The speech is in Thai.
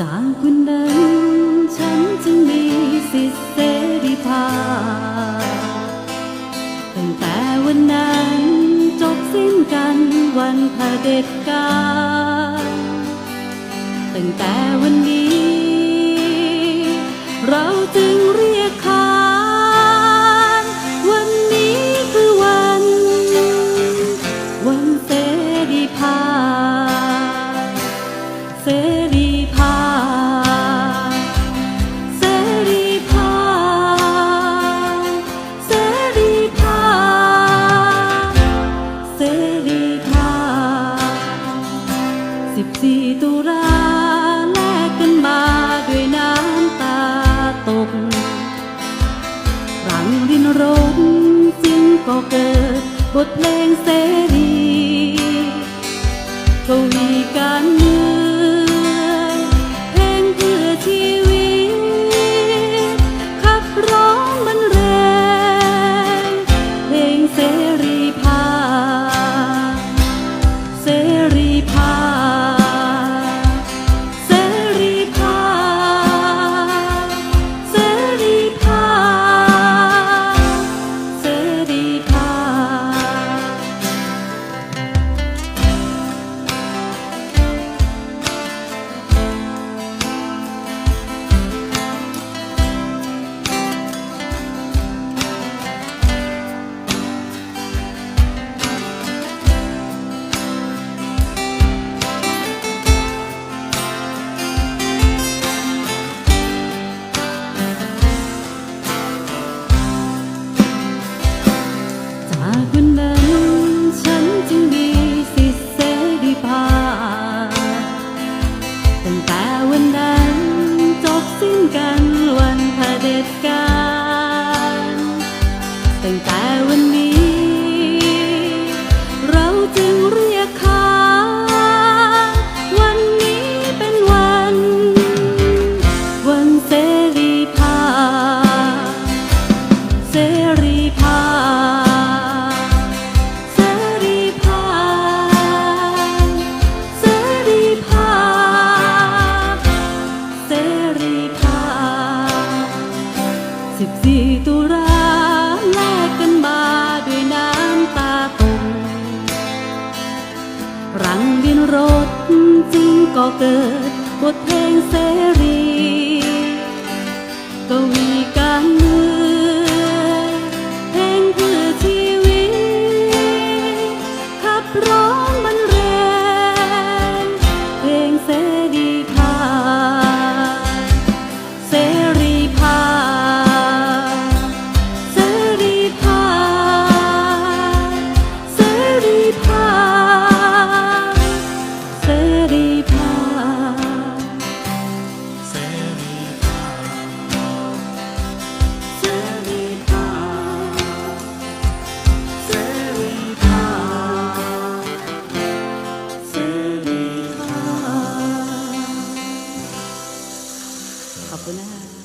วันนั้น ฉันจึงมีสิทธิเสรีภาพตั้งแต่วันนั้นจบสิ้นกันวันเผด็จการตั้งแต่วันนี้ เราจึงเรียกขานวันนี้คือวัน วันเสรีภาพเสรี สี่ตุลาแลกกันมาด้วยน้ำตาตกรังรินรมสิ้นก็เกิดบทเพลงเสรีกวีการเมือง it, God. 14 ตุลาแลกกันมาด้วยน้ำตาตกรังบินรถจริงก็เกิดบทเพลงเสรีกวี ko na.